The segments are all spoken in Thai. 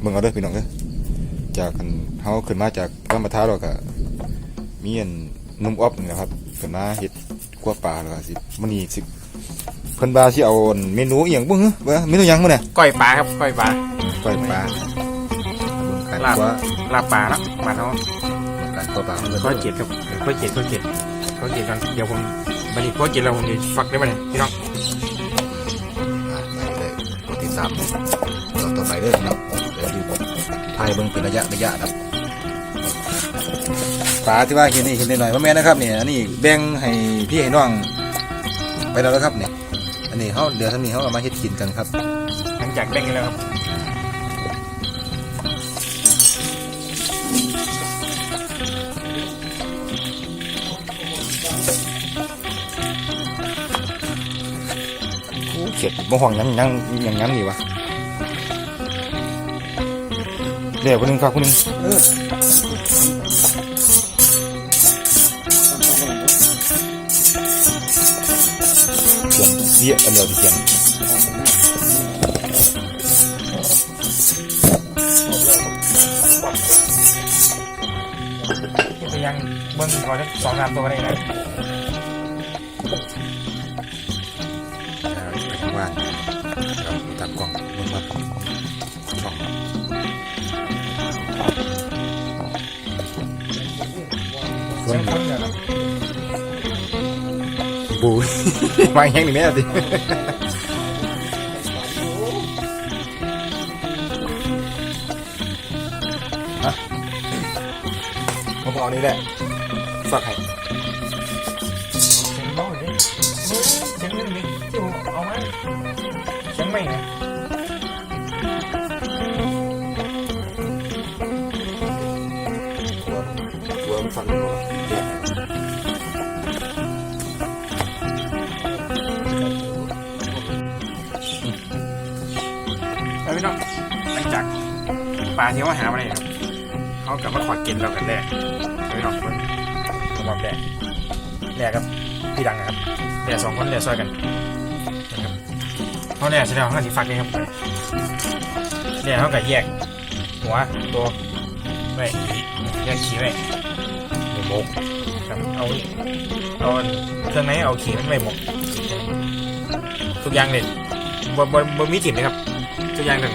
เบิ่งเอาเด้อพี่น้องเด้อจากกันเฮาขึ้นมาจากบ้านมะท้าแล้วก็มีอันหนุ่มอ๊อบนี่แหละครับขึ้นมาเฮ็ดกัวปลาแล้วก็สิมื้อนี้สิเพิ่นว่าสิเอาอันเมนูอีหยังบ่ฮึว่าเมนูหยังมื้อเนี่ยก้อยปลาครับก้อยปลาก้อยปลาเบิ่งการลาบกัวลาบปลาแล้วมาเนาะการกัวปลาของเพิ่นก้อยเจ็ดครับก้อยเจ็ดก้อยเจ็ดก้อยเจ็ดกันเดี๋ยวผมบันนี้ก้อยเจ็ดแล้วผมจะฟักได้ไหมเนี่ยพี่น้องอ่าได้เลยกดติดตามต่อต่อไปเด้อพี่น้องเดี๋ยวดู ถ่ายเบิ่งเป็นระยะระยะครับปลาที่ว่าเห็นนี่เห็นหน่อยๆว่าแม่นะครับเนี่ยอันนี้แบ่งให้พี่ให้น้องไปแล้วนะครับเนี่ยอันนี้เขาเดี๋ยวทั้งนี้เขาเอามาเฮ็ดกินกันครับ หลังจากแบ่งกันแล้วครับโอ้เข็ดบ่ห่วงหยังหยังหยังหยังนี่วะ เดี๋ยวคนหนึงครับคนหนึงเออเสียงเสียอันเดียวเสียงที่ไปยังเบิ้งก่อนสักสองสามตัวก็ได้นะอ่าไปทางบ้านเราตัดกล่องลงมาช่ มาแห้งนี่แม่ดิอะผมเอานี่แหละฝากให้ พี่น้องหลังจากปลาที่เขาหามาเนี่ยครับเขากลับมาขอกินเรากันแรกพี่น้องคนระบอบแรกแรกครับพี่ดังนะครับแรกสองคนแรกซอยกันนะครับเขาแรกแสดงว่าเขาสิฟักเลยครับแรกเขากับแยก หัวตัวไว้แยกขี้ไว้ในหมกครับเอาเอาเครื่องในเอาขี้มันไว้หมกทุกอย่างเลยบนบนบนมีถิ่นนะครับ ทุกอย่างต่าง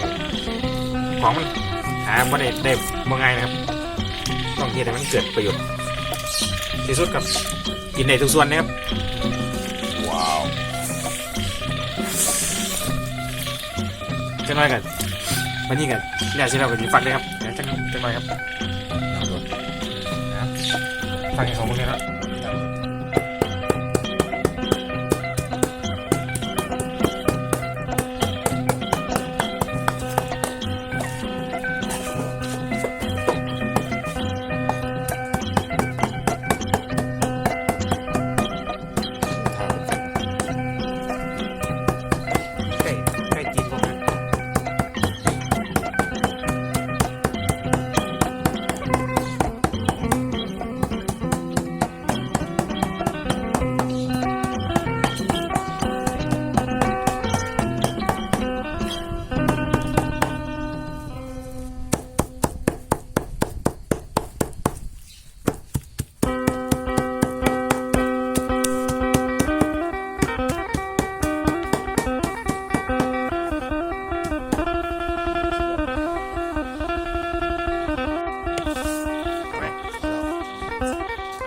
ของมันหาไม่ได้ได้บ่ง่ายนะครับ ต้องเฮ็ดให้มันเกิดประโยชน์ที่สุดครับกินในทุกส่วนนะครับว้าวจะน้อยกันวันนี้กันเนี่ยสิเราก็ดีฟังเลยครับเดี๋ยวจะจะน้อยครับนะครับฟังให้เขาพวกนี้แล้วใกล้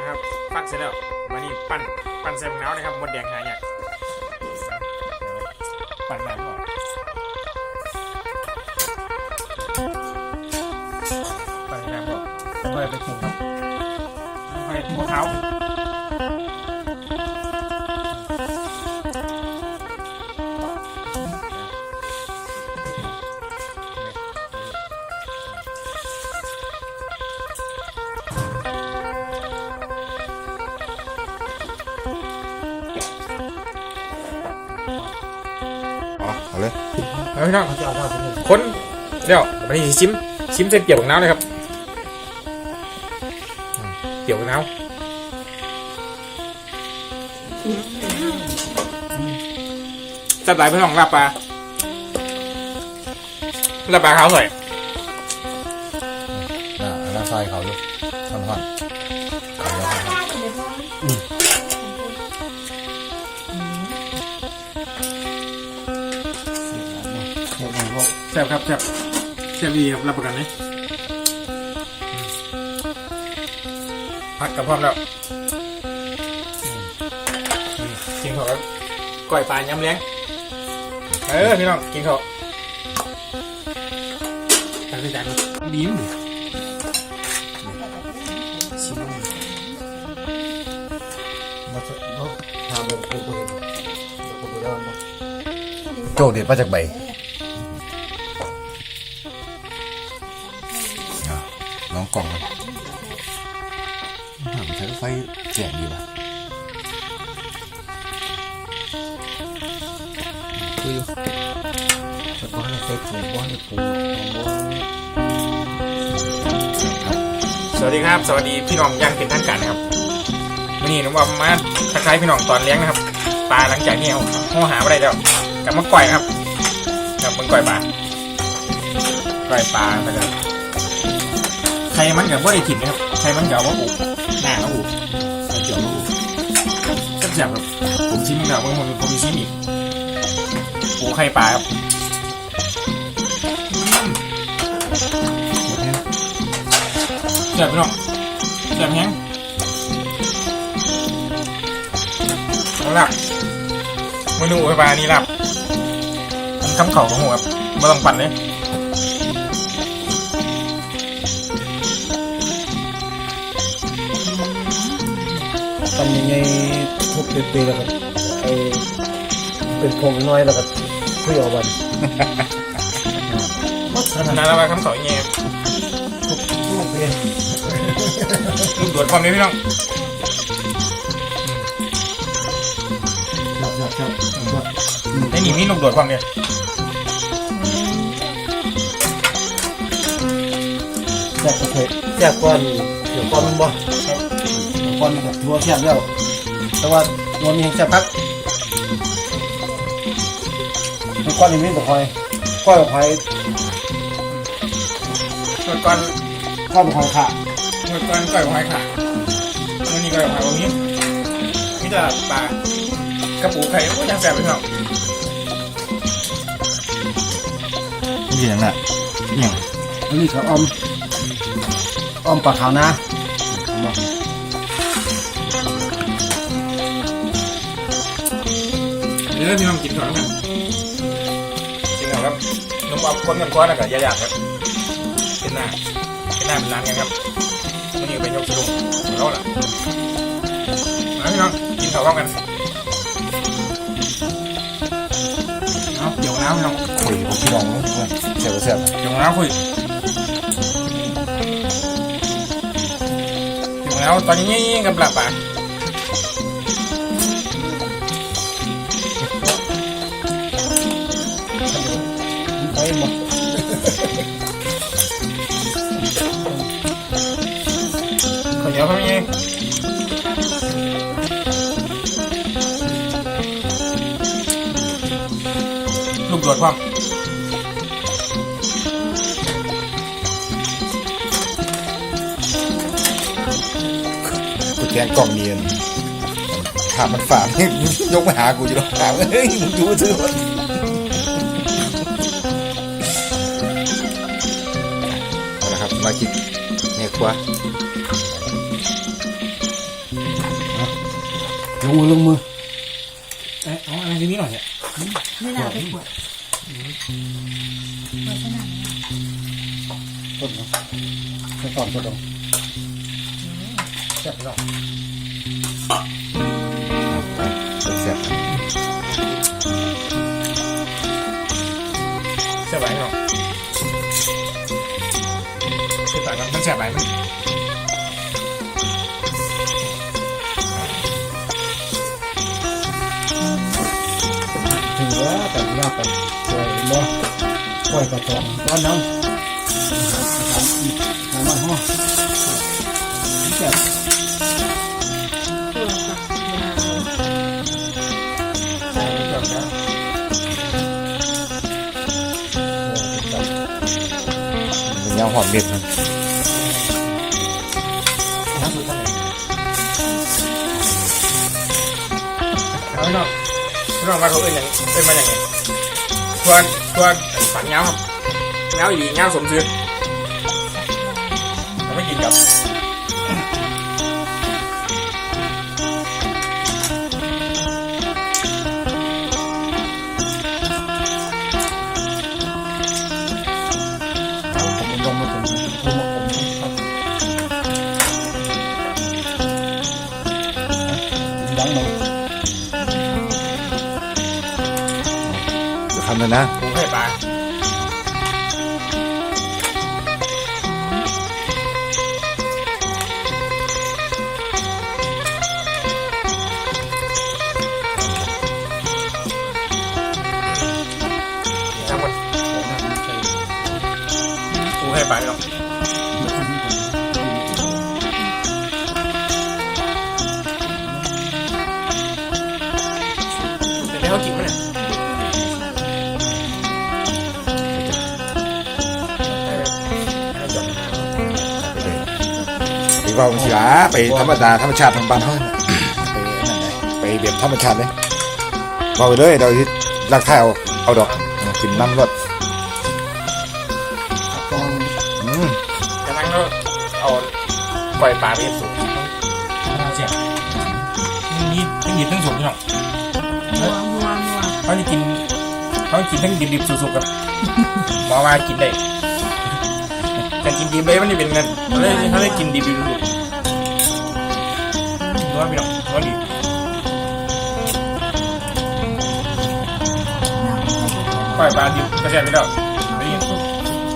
นะครับปักเสร็จแล้วมานี่ปั้นปั้นใส่มะนาวนะครับหมดแดงหายากปั้นน้ำก่อนปั้นน้ำก่อนค่อยไปปรุงครับไปหัวขา เอาเลยแล้วพี่น้องคนเดี๋ยวไปชิมชิมเส้นเกี่ยวกับน้ำเลยครับอืมเกี่ยวกับน้ำจับหลายพี่น้องลาบปลาลาบปลาขาวสวยอยเขาอยู่ทำหันเขาเยอะครับ ซ่บครับแซ่บแซ่บดีครับรับประกันเลยพักกับพร้อมแล้วกินเขาครับก้อยปลาย้ำเลี้ยงเออพี่น้องกินเขาตักใส่จานดีมั้ยชิมมาจะเนาะทำแบบกูกูเห็นกูกูได้มาโจกเด็ดมาจากใบอะ กล่องครับหามใช้ไฟแจกดีป่ะคืออยู่แต่ก็ให้ใส่ถุงบ้านปูสวัสดีครับ สวัสดีพี่น้องย่างเป็นทางการนะครับวันนี้น้องบอมมาทักทายพี่น้องตอนเลี้ยงนะครับปลาหลังจากนี้เอาห้อหาอะไรแล้วกลับมาก่อยครับกลับมาก่อยปลาก่อยปลาไปเลย ใครมันกับว่าได้ถิ่นนะครับใครมันกับว่าอุหน้าเขาอุใส่เกี่ยวเขาอุแซ่บๆครับผมชิมแล้วผมผมผมมีชิมอีกปูไข่ปลาครับแซ่บพี่น้องแซ่บแห้งเอาละเมนูไข่ปลานี่ละมันคำเข่าของหัวครับไม่ต้องปั่นเลย ทำยังไงทุบเปรี้ยวแล้วก็ไอเป็นพงน้อยแล้วก็คุยเอาวันมัดขนาดนานแล้วว่าคำเข่าอย่างเงี้ยทุบเปรี้ยวลูกโดดความนี้พี่น้องจับจับจับจับไอ้นี่มีลูกโดดความเนี่ยจับก็เคยจับก้อนเดี๋ยวก้อนมันบ่ ก้อนมันก็ทัวแคบแล้วแต่ว่าวันนี้จะพักก้อนนี้ไม่ตกคอยก้อนตกคอยเมื่อก่อนก้อนตกคอยขาเมื่อก่อนก่อยหอยขาวันนี้ก่อยหอยวันนี้มีแต่ปลากระปูไข่โอ้ยยังแสบพี่น้องนี่อย่างน่ะเนี่ยอันนี้ก็ออมออมปลาขาวนะ เดี๋ยวพี่น้องกินก่อนกันกินก่อนครับนมเอาคนกันก้อนแล้วก็ยาหยาบครับเป็นหน้าเป็นหน้าเป็นร้านกันครับวันนี้เป็นยกสะดุ้งแล้วล่ะมาพี่น้องกินข้าวพร้อมกันเอาเดี๋ยวน้ำพี่น้องคุยกับพี่น้องเสียบเสียบเดี๋ยวน้ำคุยเดี๋ยวน้ำตอนนี้กับหลับป่ะ นียวเขามีลูกโดดพร้อมกูแกงกล่องเนียนถามมันฝากยกมาหากูอยู่หรอกถามเฮ้ยมึงดูซื้อเอาละครับมากินเนี่ยครัว ลงมือลงมือเอ๊ะเอาอะไรที่นี่หน่อยเนี่ยไม่น่าไปขวดต้นเนาะไปตอนต้นเนาะแซ่บเนาะเสียบเสียบไหลเนาะเสียบไหลมันมันเสียบไหลมัน กไปปล่อยบ่ปล่อยกระจองก้อนน้ำน้ำมันห้อแซ่บใส่เกือบแล้วเป็นยาหอมเม็ดนสูตรท่านไหนเอาพี่น้องน้องมาเขาเอิ้นอย่างเอิ้นมาอย่างไง ทวนทวนฝันเงาครับเงาอีหลีเงาสมชื่อเราไม่กินกับ เดี๋ ไปว่ามันสิอะไปธรรมดาธรรมชาติทางบ้านเฮาน่ะไปนั่นแหละไปแบบธรรมชาติเลยว่าไปเลยเดี๋ยวที่รักท้ายเอาเอาดอกกินน้ำรดกองอืมจากนั้นก็เอาปล่อยปลาไปเก็บสูงเสียนี่นี่หยิบทั้งสูงพี่น้องมัวมัวมัวเขาจะกินเขากินทั้งดิบๆสุกๆครับหมอว่ากินได้แต่กิน ดิบเลยมันจะเป็นเงินเขาเลยเขาเลยกินดิบๆสุกๆนัวพี่น้องนัวดีปล่อยปลาดิบกระเทียมไปแล้วนี่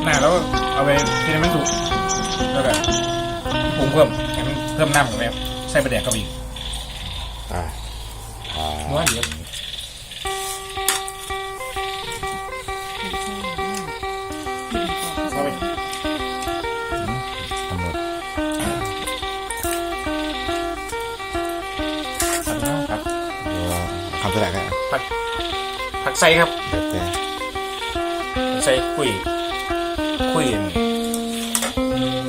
หน้าแล้วเอาไปที่มันสุกแล้วก็ปรุงเพิ่มให้มันเพิ่มน้ำของแม่ใส่ปลาแดกเข้าไปอีกอ่าอ่านัวดีครับ ใส่ครับแล้วแต่ใส่คุยคุย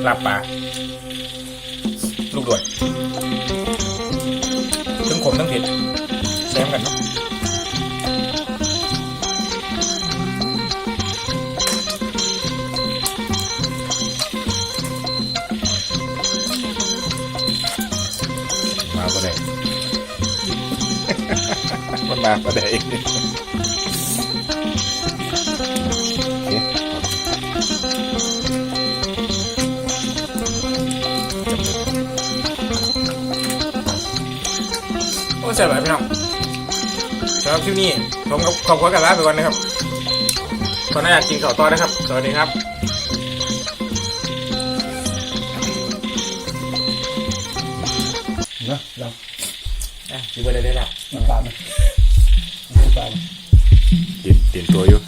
ลาบปลาลูกด่วนทั้งขมทั้งเผ็ดแซมกันเนาะมาบ่ได้ มันมาบ่ได้ โอ้เสร็จแล้วพี่น้องสำหรับคลิปนี้ผมกับขอบคุณกันลาไปก่อนนะครับตอนนี้อยากกินข้าวต้อนะครับ สวัสดีครับนะเราอะดีเบอร์ได้ละน้ำตาลนะน้ำตาลเตรียมเตรียมตัวอยู่